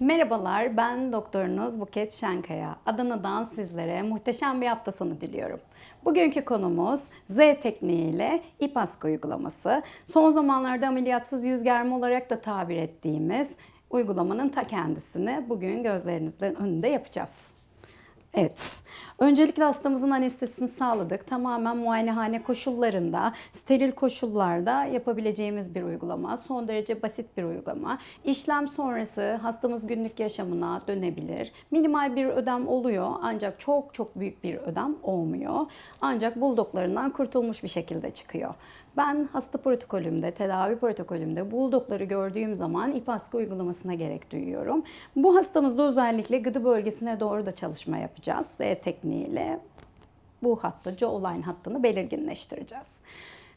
Merhabalar, ben doktorunuz Buket Şenkaya. Adana'dan sizlere muhteşem bir hafta sonu diliyorum. Bugünkü konumuz Z tekniğiyle ip askı uygulaması. Son zamanlarda ameliyatsız yüz germe olarak da tabir ettiğimiz uygulamanın ta kendisini bugün gözlerinizin önünde yapacağız. Evet. Öncelikle hastamızın anestezisini sağladık. Tamamen muayenehane koşullarında, steril koşullarda yapabileceğimiz bir uygulama. Son derece basit bir uygulama. İşlem sonrası hastamız günlük yaşamına dönebilir. Minimal bir ödem oluyor ancak çok çok büyük bir ödem olmuyor. Ancak buldoklarından kurtulmuş bir şekilde çıkıyor. Ben hasta protokolümde, tedavi protokolümde buldokları gördüğüm zaman ip uygulamasına gerek duyuyorum. Bu hastamızda özellikle gıdı bölgesine doğru da çalışma yapacağız. Z tekniğiyle bu hattı, jawline hattını belirginleştireceğiz.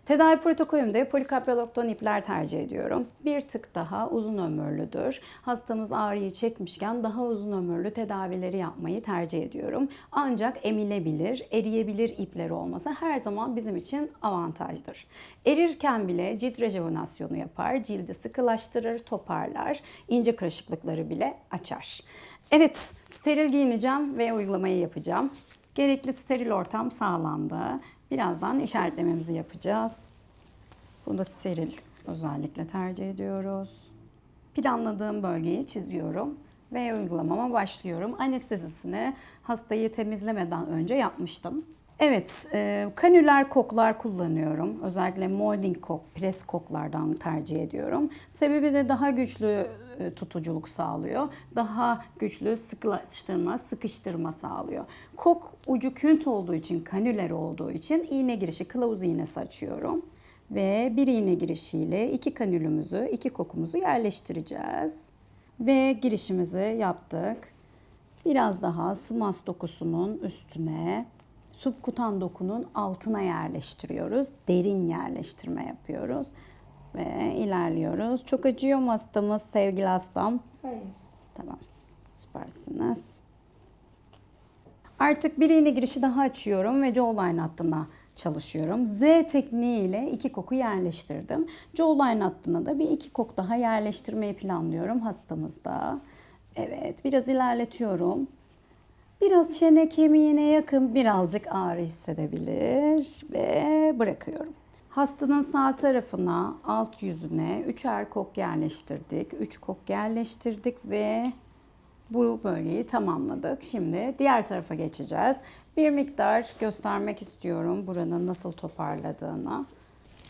Tedavi protokolümde polikaprolakton ipler tercih ediyorum. Bir tık daha uzun ömürlüdür. Hastamız ağrıyı çekmişken daha uzun ömürlü tedavileri yapmayı tercih ediyorum. Ancak emilebilir, eriyebilir ipler olması her zaman bizim için avantajdır. Erirken bile cilt rejuvenasyonu yapar, cildi sıkılaştırır, toparlar, ince kırışıklıkları bile açar. Evet, steril giyineceğim ve uygulamayı yapacağım. Gerekli steril ortam sağlandı. Birazdan işaretlememizi yapacağız. Bunu steril özellikle tercih ediyoruz. Planladığım bölgeyi çiziyorum ve uygulamama başlıyorum. Anestezisini hastayı temizlemeden önce yapmıştım. Evet, e, kanüler koklar kullanıyorum. Özellikle molding kok, pres koklardan tercih ediyorum. Sebebi de daha güçlü e, tutuculuk sağlıyor. Daha güçlü sıkılaştırma, sıkıştırma sağlıyor. Kok ucu künt olduğu için, kanüler olduğu için iğne girişi, kılavuz iğnesi açıyorum. Ve bir iğne girişiyle iki kanülümüzü, iki kokumuzu yerleştireceğiz. Ve girişimizi yaptık. Biraz daha smas dokusunun üstüne subkutan dokunun altına yerleştiriyoruz. Derin yerleştirme yapıyoruz. Ve ilerliyoruz. Çok acıyor mu hastamız sevgili hastam? Hayır. Tamam. Süpersiniz. Artık bir iğne girişi daha açıyorum ve jawline hattına çalışıyorum. Z tekniği ile iki koku yerleştirdim. Jawline hattına da bir iki kok daha yerleştirmeyi planlıyorum hastamızda. Evet, biraz ilerletiyorum. Biraz çene kemiğine yakın birazcık ağrı hissedebilir ve bırakıyorum. Hastanın sağ tarafına, alt yüzüne üçer kok yerleştirdik. Üç kok yerleştirdik ve bu bölgeyi tamamladık. Şimdi diğer tarafa geçeceğiz. Bir miktar göstermek istiyorum buranın nasıl toparladığını.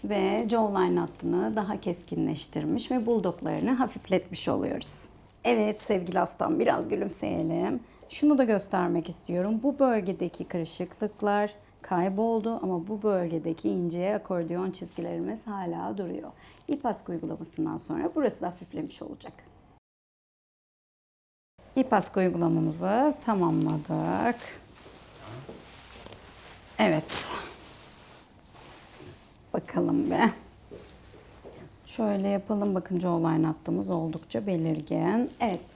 Ve jawline hattını daha keskinleştirmiş ve buldoklarını hafifletmiş oluyoruz. Evet sevgili hastam biraz gülümseyelim. Şunu da göstermek istiyorum. Bu bölgedeki kırışıklıklar kayboldu ama bu bölgedeki ince akordeon çizgilerimiz hala duruyor. İp uygulamasından sonra burası da hafiflemiş olacak. İp uygulamamızı tamamladık. Evet. Bakalım be. Şöyle yapalım. Bakın jawline hattımız oldukça belirgin. Evet.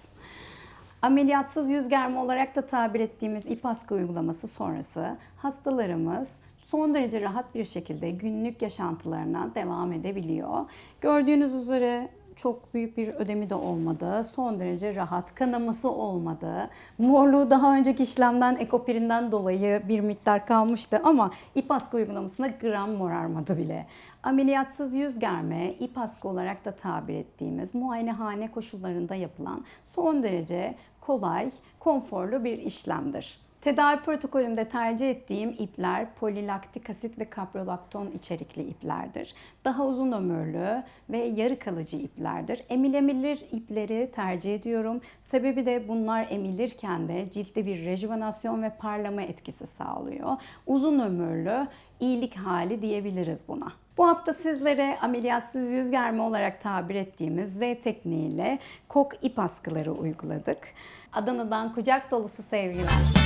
Ameliyatsız yüz germe olarak da tabir ettiğimiz ip uygulaması sonrası hastalarımız son derece rahat bir şekilde günlük yaşantılarına devam edebiliyor. Gördüğünüz üzere çok büyük bir ödemi de olmadı. Son derece rahat, kanaması olmadı. Morluğu daha önceki işlemden ekopirinden dolayı bir miktar kalmıştı ama ip askı uygulamasında gram morarmadı bile. Ameliyatsız yüz germe, ip askı olarak da tabir ettiğimiz muayenehane koşullarında yapılan son derece kolay, konforlu bir işlemdir. Tedavi protokolümde tercih ettiğim ipler polilaktik asit ve kaprolakton içerikli iplerdir. Daha uzun ömürlü ve yarı kalıcı iplerdir. Emilebilir ipleri tercih ediyorum. Sebebi de bunlar emilirken de ciltte bir rejuvenasyon ve parlama etkisi sağlıyor. Uzun ömürlü iyilik hali diyebiliriz buna. Bu hafta sizlere ameliyatsız yüz germe olarak tabir ettiğimiz Z tekniğiyle kok ip askıları uyguladık. Adana'dan kucak dolusu sevgiler.